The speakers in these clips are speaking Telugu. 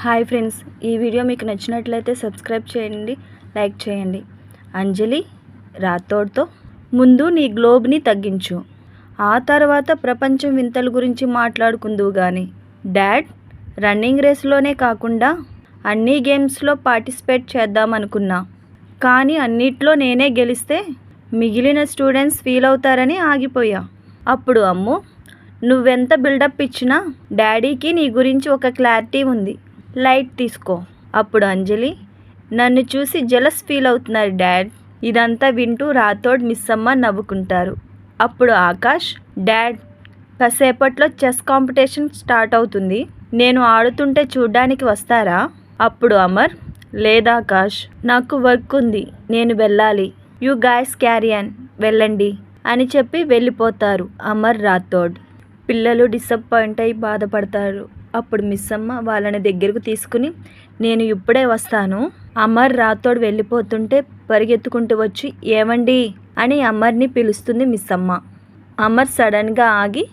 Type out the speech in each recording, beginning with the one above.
హాయ్ ఫ్రెండ్స్ ఈ వీడియో మీకు నచ్చినట్లయితే సబ్స్క్రైబ్ చేయండి లైక్ చేయండి. అంజలి రాథోడ్తో ముందు నీ గ్లోబ్ని తగ్గించు. ఆ తర్వాత ప్రపంచం వింతల గురించి మాట్లాడుకుందువు కానీ డాడ్ రన్నింగ్ రేస్లోనే కాకుండా అన్ని గేమ్స్లో పార్టిసిపేట్ చేద్దామనుకున్నా. కానీ అన్నిట్లో నేనే గెలిస్తే మిగిలిన స్టూడెంట్స్ ఫీల్ అవుతారని ఆగిపోయా. అప్పుడు అమ్ము నువ్వెంత బిల్డప్ ఇచ్చినా డాడీకి నీ గురించి ఒక క్లారిటీ ఉంది. లైట్ తీసుకో. అప్పుడు అంజలి నన్ను చూసి జలస్ ఫీల్ అవుతున్నారు డాడ్. ఇదంతా వింటూ రాథోడ్ మిస్ అమ్మ నవ్వుకుంటారు. అప్పుడు ఆకాష్ డాడ్ కాసేపట్లో చెస్ కాంపిటీషన్ స్టార్ట్ అవుతుంది. నేను ఆడుతుంటే చూడ్డానికి వస్తారా? అప్పుడు అమర్ లేదా ఆకాష్ నాకు వర్క్ ఉంది నేను వెళ్ళాలి. యు గాయస్ క్యారియన్ వెళ్ళండి అని చెప్పి వెళ్ళిపోతారు అమర్ రాథోడ్. పిల్లలు డిసప్పాయింట్ అయి బాధపడతారు. అప్పుడు మిస్ అమ్మ వాళ్ళని దగ్గరకు తీసుకుని నేను ఇప్పుడే వస్తాను. అమర్ రాతోడు వెళ్ళిపోతుంటే పరిగెత్తుకుంటూ వచ్చి ఏమండి అని అమర్ని పిలుస్తుంది మిస్ అమ్మ అమర్ సడన్గా ఆగి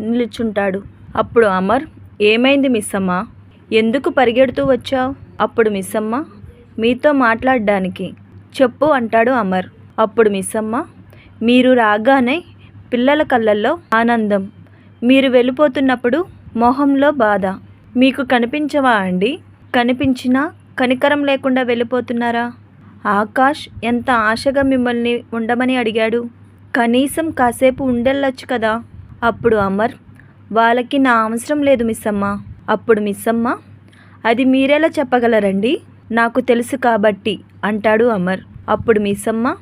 నిలుచుంటాడు. అప్పుడు అమర్ ఏమైంది మిస్ అమ్మ ఎందుకు పరిగెడుతూ వచ్చావు? అప్పుడు మిస్ అమ్మ మీతో మాట్లాడడానికి. చెప్పు అంటాడు అమర్. అప్పుడు మిస్ అమ్మ మీరు రాగానే పిల్లల కళ్ళల్లో ఆనందం. మీరు వెళ్ళిపోతున్నప్పుడు మొహంలో బాధ. మీకు కనిపించవా అండి? కనిపించినా కనికరం లేకుండా వెళ్ళిపోతున్నారా? ఆకాష్ ఎంత ఆశగా మిమ్మల్ని ఉండమని అడిగాడు. కనీసం కాసేపు ఉండెళ్ళొచ్చు కదా. అప్పుడు అమర్ వాళ్ళకి నా అవసరం లేదు మిస్సమ్మ. అప్పుడు మిస్సమ్మ అది మీరెలా చెప్పగలరండి? నాకు తెలుసు కాబట్టి అంటాడు అమర్. అప్పుడు మిస్సమ్మ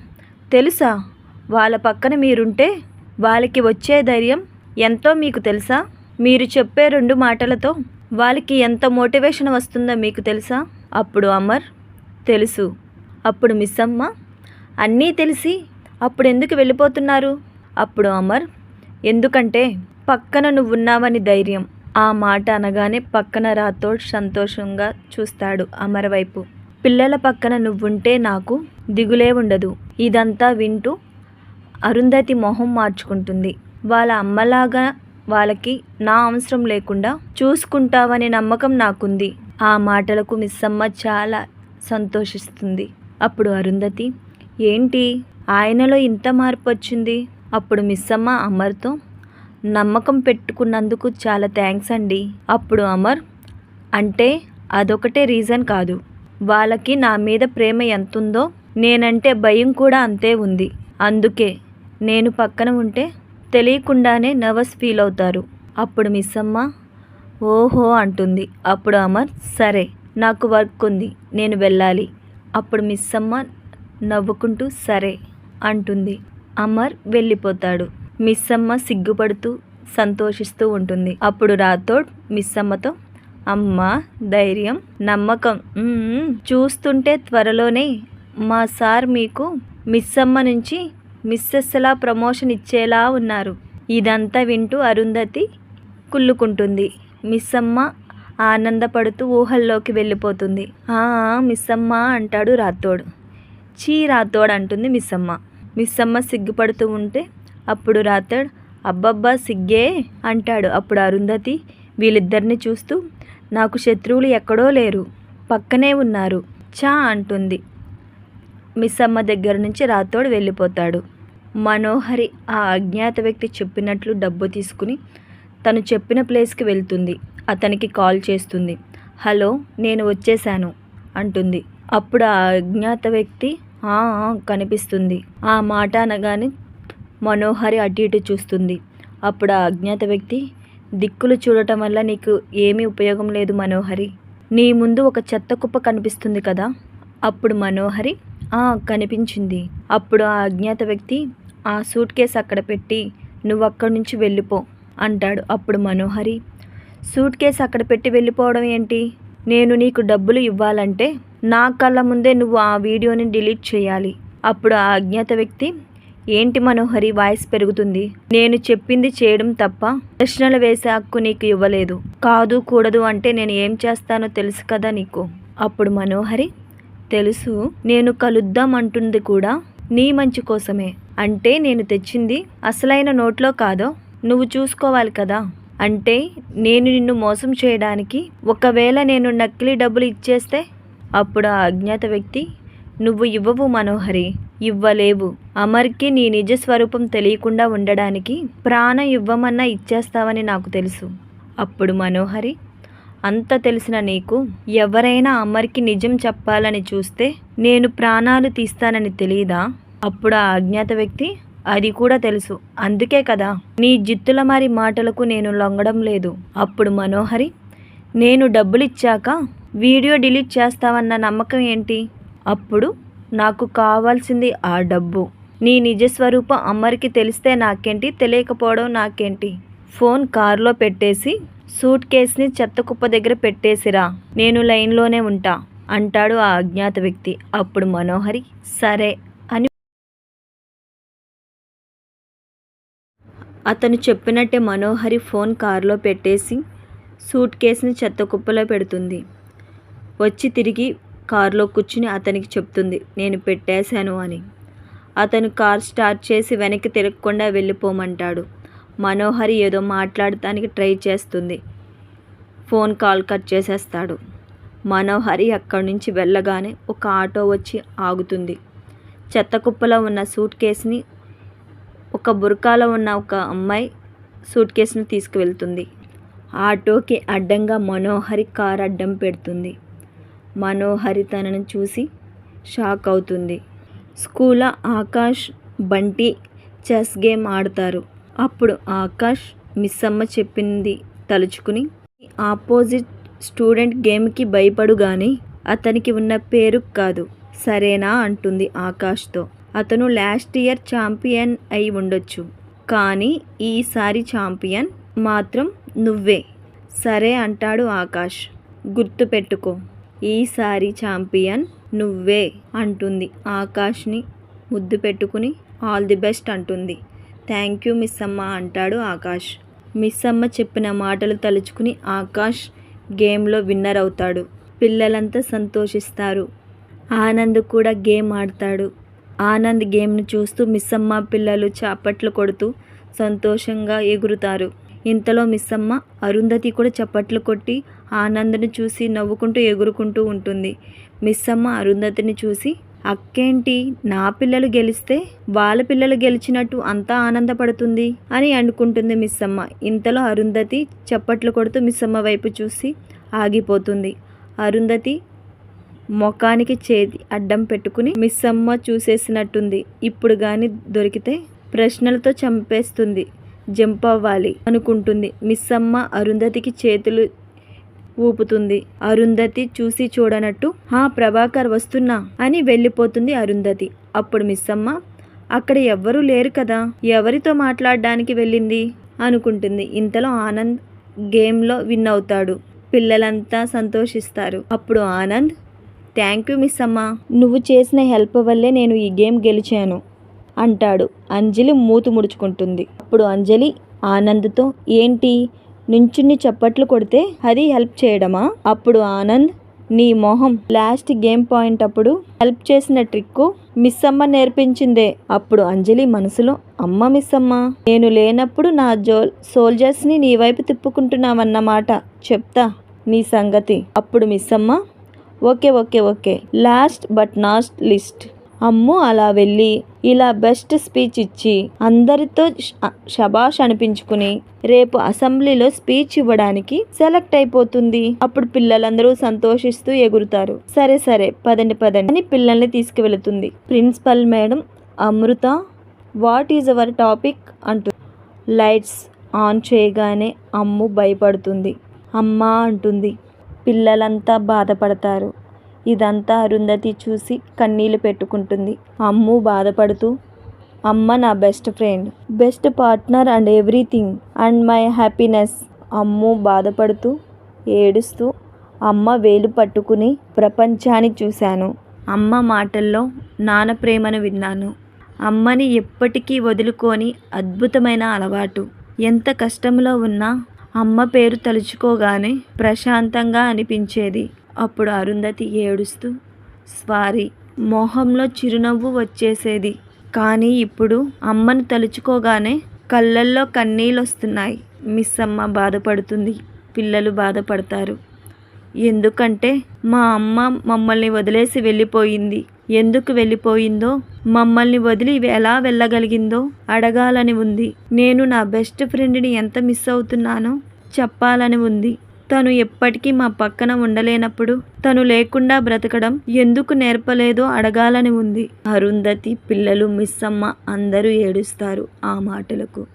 తెలుసా? వాళ్ళ పక్కన మీరుంటే వాళ్ళకి వచ్చే ధైర్యం ఎంతో మీకు తెలుసా? మీరు చెప్పే రెండు మాటలతో వాళ్ళకి ఎంత మోటివేషన్ వస్తుందో మీకు తెలుసా? అప్పుడు అమర్ తెలుసు. అప్పుడు మిస్ అమ్మ అన్నీ తెలిసి అప్పుడు ఎందుకు వెళ్ళిపోతున్నారు? అప్పుడు అమర్ ఎందుకంటే పక్కన నువ్వున్నావని ధైర్యం. ఆ మాట అనగానే పక్కన రాథోడ్ సంతోషంగా చూస్తాడు అమర్ వైపు. పిల్లల పక్కన నువ్వుంటే నాకు దిగులే ఉండదు. ఇదంతా వింటూ అరుంధతి మొహం మార్చుకుంటుంది. వాళ్ళ అమ్మలాగా వాళ్ళకి నా అవసరం లేకుండా చూసుకుంటావనే నమ్మకం నాకుంది. ఆ మాటలకు మిస్సమ్మ చాలా సంతోషిస్తుంది. అప్పుడు అరుంధతి ఏంటి? ఆయనలో ఇంత మార్పు వచ్చింది అప్పుడు మిస్సమ్మ అమర్తో నమ్మకం పెట్టుకున్నందుకు చాలా థ్యాంక్స్ అండి. అప్పుడు అమర్ అంటే అదొకటే రీజన్ కాదు. వాళ్ళకి నా మీద ప్రేమ ఎంతుందో నేనంటే భయం కూడా అంతే ఉంది. అందుకే నేను పక్కన ఉంటే తెలియకుండానే నర్వస్ ఫీల్ అవుతారు. అప్పుడు మిస్ అమ్మ ఓహో అంటుంది. అప్పుడు అమర్ సరే నాకు వర్క్ ఉంది నేను వెళ్ళాలి. అప్పుడు మిస్ అమ్మ నవ్వుకుంటూ సరే అంటుంది. అమర్ వెళ్ళిపోతాడు. మిస్ అమ్మ సిగ్గుపడుతూ సంతోషిస్తూ ఉంటుంది. అప్పుడు రాథోడ్ మిస్ అమ్మతో అమ్మ ధైర్యం నమ్మకం చూస్తుంటే త్వరలోనే మా సార్ మీకు మిస్ అమ్మ నుంచి మిస్సెస్లా ప్రమోషన్ ఇచ్చేలా ఉన్నారు. ఇదంతా వింటూ అరుంధతి కుళ్ళుకుంటుంది. మిస్సమ్మ ఆనందపడుతూ ఊహల్లోకి వెళ్ళిపోతుంది. ఆ మిస్సమ్మ అంటాడు రాతోడు చీ రాతోడు అంటుంది మిస్సమ్మ. మిస్సమ్మ సిగ్గుపడుతూ ఉంటే అప్పుడు రాథోడ్ అబ్బబ్బా సిగ్గే అంటాడు. అప్పుడు అరుంధతి వీళ్ళిద్దరిని చూస్తూ నాకు శత్రువులు ఎక్కడో లేరు పక్కనే ఉన్నారు చా అంటుంది. మిస్సమ్మ దగ్గర నుంచి రాతోడు వెళ్ళిపోతాడు. మనోహరి ఆ అజ్ఞాత వ్యక్తి చెప్పినట్లు డబ్బు తీసుకుని తను చెప్పిన ప్లేస్కి వెళ్తుంది. అతనికి కాల్ చేస్తుంది. హలో నేను వచ్చేసాను అంటుంది. అప్పుడు ఆ అజ్ఞాత వ్యక్తి కనిపిస్తుంది. ఆ మాట అనగానే మనోహరి అటు ఇటు చూస్తుంది. అప్పుడు ఆ అజ్ఞాత వ్యక్తి దిక్కులు చూడటం వల్ల నీకు ఏమీ ఉపయోగం లేదు మనోహరి. నీ ముందు ఒక చెత్త కుప్ప కనిపిస్తుంది కదా? అప్పుడు మనోహరి కనిపించింది. అప్పుడు ఆ అజ్ఞాత వ్యక్తి ఆ సూట్ కేసు అక్కడ పెట్టి నువ్వు అక్కడి నుంచి వెళ్ళిపో అంటాడు అప్పుడు మనోహరి. సూట్ కేసు అక్కడ పెట్టి వెళ్ళిపోవడం ఏంటి? నేను నీకు డబ్బులు ఇవ్వాలంటే నా కళ్ళ ముందే నువ్వు ఆ వీడియోని డిలీట్ చేయాలి అప్పుడు ఆ అజ్ఞాత వ్యక్తి. ఏంటి మనోహరి వాయిస్ పెరుగుతుంది. నేను చెప్పింది చేయడం తప్ప ప్రశ్నలు వేసే హక్కు నీకు ఇవ్వలేదు. కాదు కూడదు అంటే నేను ఏం చేస్తానో తెలుసు కదా నీకు అప్పుడు మనోహరి. తెలుసు నేను కలుద్దాం అంటుంది కూడా నీ మంచి కోసమే. అంటే నేను తెచ్చింది అసలైన నోట్లో కాదో నువ్వు చూసుకోవాలి కదా. అంటే నేను నిన్ను మోసం చేయడానికి ఒకవేళ నేను నకిలీ డబ్బులు ఇచ్చేస్తే? అప్పుడు ఆ అజ్ఞాత వ్యక్తి నువ్వు ఇవ్వవు మనోహరి ఇవ్వలేవు. అమర్కి నీ నిజ స్వరూపం తెలియకుండా ఉండడానికి ప్రాణం ఇవ్వమన్నా ఇచ్చేస్తావని నాకు తెలుసు. అప్పుడు మనోహరి అంత తెలిసిన నీకు ఎవరైనా అమర్కి నిజం చెప్పాలని చూస్తే నేను ప్రాణాలు తీస్తానని తెలియదా అప్పుడు ఆ అజ్ఞాత వ్యక్తి అది కూడా తెలుసు. అందుకే కదా నీ జిత్తుల మారి మాటలకు నేను లొంగడం లేదు. అప్పుడు మనోహరి నేను డబ్బులు ఇచ్చాక వీడియో డిలీట్ చేస్తావన్న నమ్మకం ఏంటి? అప్పుడు నాకు కావాల్సింది ఆ డబ్బు. నీ నిజస్వరూపం అమ్మరికి తెలిస్తే నాకేంటి? తెలియకపోవడం నాకేంటి? ఫోన్ కారులో పెట్టేసి సూట్ కేస్ని చెత్త కుప్ప దగ్గర పెట్టేసిరా. నేను లైన్లోనే ఉంటా అంటాడు ఆ అజ్ఞాత వ్యక్తి. అప్పుడు మనోహరి సరే అతను చెప్పినట్టే మనోహరి ఫోన్ కారులో పెట్టేసి సూట్ కేసుని చెత్త కుప్పలో పెడుతుంది. వచ్చి తిరిగి కారులో కూర్చుని అతనికి చెప్తుంది నేను పెట్టేశాను అని. అతను కార్ స్టార్ట్ చేసి వెనక్కి తిరగకుండా వెళ్ళిపోమంటాడు. మనోహరి ఏదో మాట్లాడటానికి ట్రై చేస్తుంది. ఫోన్ కాల్ కట్ చేసేస్తాడు. మనోహరి అక్కడి నుంచి వెళ్ళగానే ఒక ఆటో వచ్చి ఆగుతుంది. చెత్త కుప్పలో ఉన్న సూట్ కేసుని ఒక బురకాలో ఉన్న ఒక అమ్మాయి సూట్ కేసును తీసుకువెళ్తుంది. ఆటోకి అడ్డంగా మనోహరి కారు అడ్డం పెడుతుంది. మనోహరి తనను చూసి షాక్ అవుతుంది. స్కూల్లో ఆకాష్ బంటి చెస్ గేమ్ ఆడతారు. అప్పుడు ఆకాష్ మిస్ అమ్మ చెప్పింది తలుచుకుని ఆపోజిట్ స్టూడెంట్ గేమ్కి భయపడు కానీ అతనికి ఉన్న పేరు కాదు. సరేనా? అంటుంది ఆకాష్తో. అతను లాస్ట్ ఇయర్ ఛాంపియన్ అయి ఉండొచ్చు. కానీ ఈసారి ఛాంపియన్ మాత్రం నువ్వే. సరే అంటాడు ఆకాష్. గుర్తుపెట్టుకో ఈసారి ఛాంపియన్ నువ్వే అంటుంది ఆకాష్ని ముద్దు పెట్టుకుని. ఆల్ ది బెస్ట్ అంటుంది. థ్యాంక్ యూ మిస్ అమ్మ అంటాడు ఆకాష్. మిస్ అమ్మ చెప్పిన మాటలు తలుచుకుని ఆకాష్ గేమ్లో విన్నర్ అవుతాడు. పిల్లలంతా సంతోషిస్తారు. ఆనంద్ కూడా గేమ్ ఆడతాడు. ఆనంద్ గేమ్ను చూస్తూ మిస్సమ్మ పిల్లలు చప్పట్లు కొడుతూ సంతోషంగా ఎగురుతారు. ఇంతలో మిస్సమ్మ అరుంధతి కూడా చప్పట్లు కొట్టి ఆనంద్ను చూసి నవ్వుకుంటూ ఎగురుకుంటూ ఉంటుంది. మిస్సమ్మ అరుంధతిని చూసి అక్కేంటి నా పిల్లలు గెలిస్తే వాళ్ళ పిల్లలు గెలిచినట్టు అంతా ఆనందపడుతుంది? అని అనుకుంటుంది మిస్ అమ్మ ఇంతలో అరుంధతి చప్పట్లు కొడుతూ మిస్సమ్మ వైపు చూసి ఆగిపోతుంది. అరుంధతి ముఖానికి చేతి అడ్డం పెట్టుకుని మిస్సమ్మ చూసేసినట్టుంది. ఇప్పుడు కానీ దొరికితే ప్రశ్నలతో చంపేస్తుంది. జంప్ అవ్వాలి అనుకుంటుంది. మిస్సమ్మ అరుంధతికి చేతులు ఊపుతుంది. అరుంధతి చూసి చూడనట్టు హా ప్రభాకర్ వస్తున్నా అని వెళ్ళిపోతుంది అరుంధతి. అప్పుడు మిస్సమ్మ అక్కడ ఎవ్వరూ లేరు కదా ఎవరితో మాట్లాడడానికి వెళ్ళింది? అనుకుంటుంది. ఇంతలో ఆనంద్ గేమ్లో విన్ అవుతాడు. పిల్లలంతా సంతోషిస్తారు. అప్పుడు ఆనంద్ థ్యాంక్ యూ మిస్ అమ్మ. నువ్వు చేసిన హెల్ప్ వల్లే నేను ఈ గేమ్ గెలిచాను అంటాడు. అంజలి మూతు ముడుచుకుంటుంది. అప్పుడు అంజలి ఆనంద్తో ఏంటి? నుంచుని చప్పట్లు కొడితే అది హెల్ప్ చేయడమా? అప్పుడు ఆనంద్ నీ మొహం లాస్ట్ గేమ్ పాయింట్ అప్పుడు హెల్ప్ చేసిన ట్రిక్కు మిస్ అమ్మ నేర్పించిందే. అప్పుడు అంజలి మనసులో అమ్మ మిస్ అమ్మ నేను లేనప్పుడు నా జో సోల్జర్స్ని నీ వైపు తిప్పుకుంటున్నావన్నమాట. చెప్తా నీ సంగతి. అప్పుడు మిస్ అమ్మ okay okay okay. Last but not least Ammu అలా వెళ్ళి ఇలా బెస్ట్ స్పీచ్ ఇచ్చి అందరితో షబాష్ అనిపించుకుని రేపు అసెంబ్లీలో స్పీచ్ ఇవ్వడానికి సెలెక్ట్ అయిపోతుంది. అప్పుడు పిల్లలందరూ సంతోషిస్తూ ఎగురుతారు. సరే సరే పదండి పదండి అని పిల్లల్ని తీసుకువెళుతుంది. Principal madam Amrita what is our topic అంటూ లైట్స్ ఆన్ చేయగానే అమ్ము భయపడుతుంది. అమ్మా అంటుంది. పిల్లలంతా బాధపడతారు. ఇదంతా అరుంధతి చూసి కన్నీళ్ళు పెట్టుకుంటుంది. అమ్ము బాధపడుతూ అమ్మ నా best friend best partner and everything and my happiness. Ammu బాధపడుతూ ఏడుస్తూ అమ్మ వేలు పట్టుకుని ప్రపంచాన్ని చూశాను. అమ్మ మాటల్లో నాన్న ప్రేమను విన్నాను. అమ్మని ఎప్పటికీ వదులుకొని అద్భుతమైన అలవాటు. ఎంత కష్టంలో ఉన్నా అమ్మ పేరు తలుచుకోగానే ప్రశాంతంగా అనిపించేది. అప్పుడు అరుంధతి ఏడుస్తూ స్వారీ మొహంలో చిరునవ్వు వచ్చేసేది. కానీ ఇప్పుడు అమ్మను తలుచుకోగానే కళ్ళల్లో కన్నీళ్ళు వస్తున్నాయి మిస్ అమ్మ బాధపడుతుంది. పిల్లలు బాధపడతారు. ఎందుకంటే మా అమ్మ మమ్మల్ని వదిలేసి వెళ్ళిపోయింది. ఎందుకు వెళ్ళిపోయిందో? మమ్మల్ని వదిలి ఎలా వెళ్ళగలిగిందో అడగాలని ఉంది. నేను నా బెస్ట్ ఫ్రెండ్ని ఎంత మిస్ అవుతున్నానో చెప్పాలని ఉంది. తను ఎప్పటికీ మా పక్కన ఉండలేనప్పుడు తను లేకుండా బ్రతకడం ఎందుకు నేర్పలేదో అడగాలని ఉంది. అరుంధతి పిల్లలు మిస్ అమ్మ అందరూ ఏడుస్తారు ఆ మాటలకు.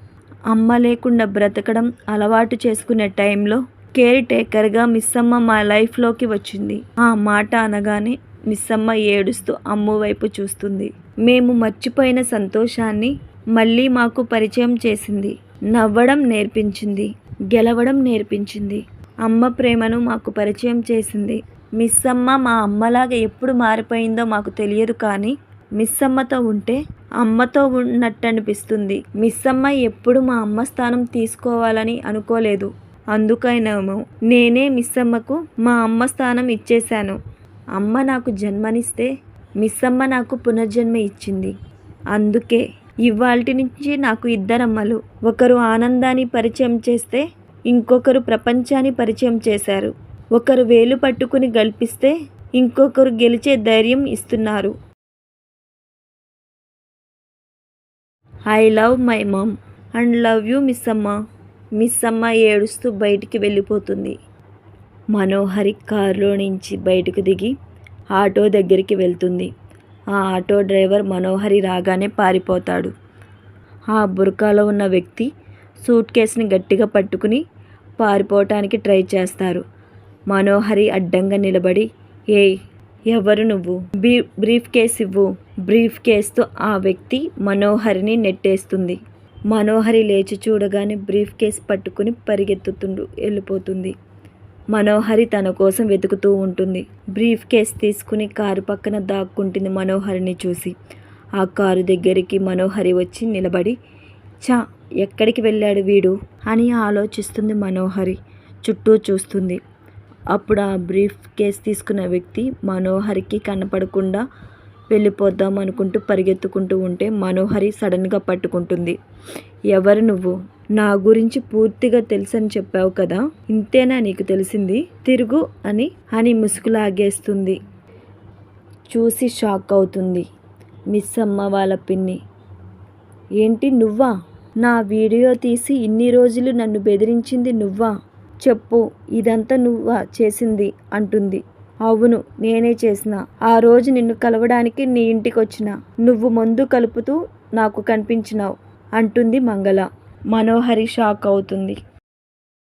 అమ్మ లేకుండా బ్రతకడం అలవాటు చేసుకునే టైంలో కేర్ టేకర్గా మిస్ అమ్మ మా లైఫ్లోకి వచ్చింది. ఆ మాట అనగానే మిస్సమ్మ ఏడుస్తూ అమ్ము వైపు చూస్తుంది. మేము మర్చిపోయిన సంతోషాన్ని మళ్ళీ మాకు పరిచయం చేసింది. నవ్వడం నేర్పించింది. గెలవడం నేర్పించింది. అమ్మ ప్రేమను మాకు పరిచయం చేసింది. మిస్సమ్మ మా అమ్మలాగా ఎప్పుడు మారిపోయిందో మాకు తెలియదు కానీ మిస్సమ్మతో ఉంటే అమ్మతో ఉన్నట్టు అనిపిస్తుంది మిస్సమ్మ ఎప్పుడు మా అమ్మ స్థానం తీసుకోవాలని అనుకోలేదు. అందుకైనాము నేనే మిస్సమ్మకు మా అమ్మ స్థానం ఇచ్చేశాను. అమ్మ నాకు జన్మనిస్తే మిస్సమ్మ నాకు పునర్జన్మ ఇచ్చింది. అందుకే ఇవాల్టి నుంచి నాకు ఇద్దరమ్మలు. ఒకరు ఆనందాన్ని పరిచయం చేస్తే ఇంకొకరు ప్రపంచాన్ని పరిచయం చేశారు. ఒకరు వేలు పట్టుకుని గల్పిస్తే ఇంకొకరు గెలిచే ధైర్యం ఇస్తున్నారు. I love my mum and love you miss అమ్మ మిస్ అమ్మ ఏడుస్తూ బయటికి వెళ్ళిపోతుంది. మనోహరి కారులో నుంచి బయటకు దిగి ఆటో దగ్గరికి వెళ్తుంది. ఆ ఆటో డ్రైవర్ మనోహరి రాగానే పారిపోతాడు. ఆ బురకాలో ఉన్న వ్యక్తి సూట్ కేసుని గట్టిగా పట్టుకుని పారిపోవటానికి ట్రై చేస్తారు. మనోహరి అడ్డంగా నిలబడి ఏ ఎవరు నువ్వు? బీ బ్రీఫ్ కేస్ ఇవ్వు. బ్రీఫ్ కేస్తో ఆ వ్యక్తి మనోహరిని నెట్టేస్తుంది. మనోహరి లేచి చూడగానే బ్రీఫ్ కేస్ పట్టుకుని పరిగెత్తుతుండు వెళ్ళిపోతుంది. మనోహరి తన కోసం వెతుకుతూ ఉంటుంది. బ్రీఫ్ కేస్ తీసుకుని కారు పక్కన దాక్కుంటుంది మనోహరిని చూసి. ఆ కారు దగ్గరికి మనోహరి వచ్చి నిలబడి చా ఎక్కడికి వెళ్ళాడు వీడు? అని ఆలోచిస్తుంది మనోహరి. చుట్టూ చూస్తుంది. అప్పుడు ఆ బ్రీఫ్ కేస్ తీసుకున్న వ్యక్తి మనోహరికి కనపడకుండా వెళ్ళిపోద్దాం అనుకుంటూ పరిగెత్తుకుంటూ ఉంటే మనోహరి సడన్గా పట్టుకుంటుంది. ఎవరు నువ్వు? నా గురించి పూర్తిగా తెలుసని చెప్పావు కదా ఇంతేనా నీకు తెలిసింది? తిరుగు అని హని ముసుగు లాగేస్తుంది చూసి షాక్ అవుతుంది. మిస్ అమ్మ వాళ్ళ పిన్ని. ఏంటి నువ్వా? నా వీడియో తీసి ఇన్ని రోజులు నన్ను బెదిరించింది నువ్వా? చెప్పు ఇదంతా నువ్వా చేసింది? అంటుంది. అవును నేనే చేసిన. ఆ రోజు నిన్ను కలవడానికి నీ ఇంటికి వచ్చిన నువ్వు మందు కలుపుతూ నాకు కనిపించినావు అంటుంది మంగళ. మనోహరి షాక్ అవుతుంది.